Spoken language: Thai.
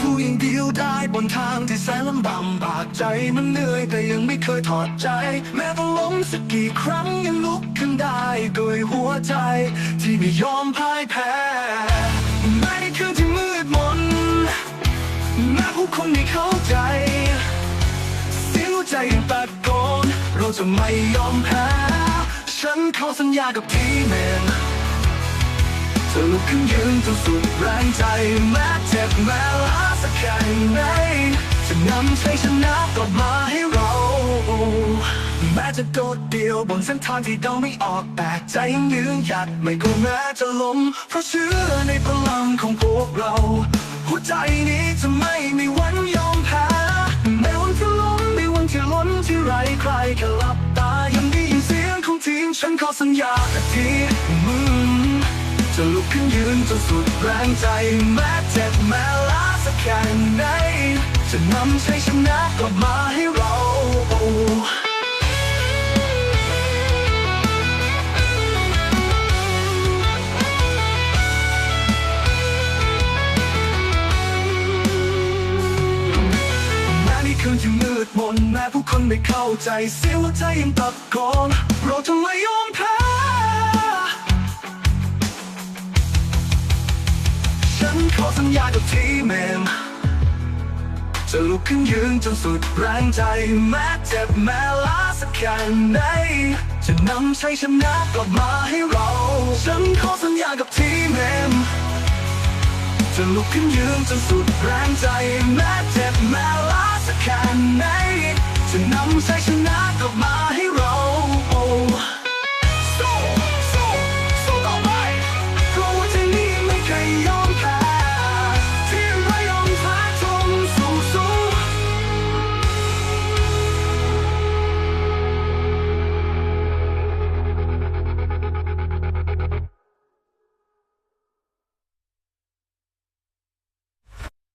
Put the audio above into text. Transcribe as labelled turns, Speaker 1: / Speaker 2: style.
Speaker 1: ผู้หญิงเดียวได้บำบากใจมันเหนื่อยแต่ยังไม่เคยถอดใจ แม้ต้องล้มสักกี่ครั้งยังลุกขึ้นได้ด้วยหัวใจ ที่ไม่ยอมพ่ายแพ้แม้ในคืนที่มืดมนแม้ผู้คนไม่เข้าใจ เสียงหัวใจยังตะโกนเราจะไม่ยอมแพ้ ฉันขอสัญญากับทีแมน จะลุกขึ้นยืนจนสุดแรงใจแม้เจ็บแม้ล้าสักแค่ไหนจะนำชัยชนะกลับมาให้เรา แม้จะโดดเดี่ยวบนเส้นทางที่เดาไม่ออกแต่ใจยังยืนหยัดไม่กลัวแม้จะล้มเพราะเชื่อในพลังของพวกเรา หัวใจนี้จะไม่มีวันยอมแพ้แม้วันที่ล้มในวันที่ล้นที่ไรใครแค่หลับตายังได้ยินเสียงของทีมฉันขอสัญญากับที จะลุกขึ้นยืนจนสุดแรงใจแม้เจ็บแม้ล้าสักแค่ไหนจะนำชัยชนะกลับมาให้เราแม้ในคืนที่มืดมนแม้ผู้คนไม่เข้าใจเสียงหัวใจยังตะโกนเราจะไมยอมแพ้ ขอสัญญากับทีมแมนจะลุกขึ้นยืนจนสุดแรงใจแม้เจ็บแม้ล้าสักแค่ไหนจะนำชัยชนะกลับมาให้เรา ฉันขอสัญญากับทีมแมนจะลุกขึ้นยืนจนสุดแรงใจแม้เจ็บแม้ล้าสักแค่ไหนจะนำชัยชนะ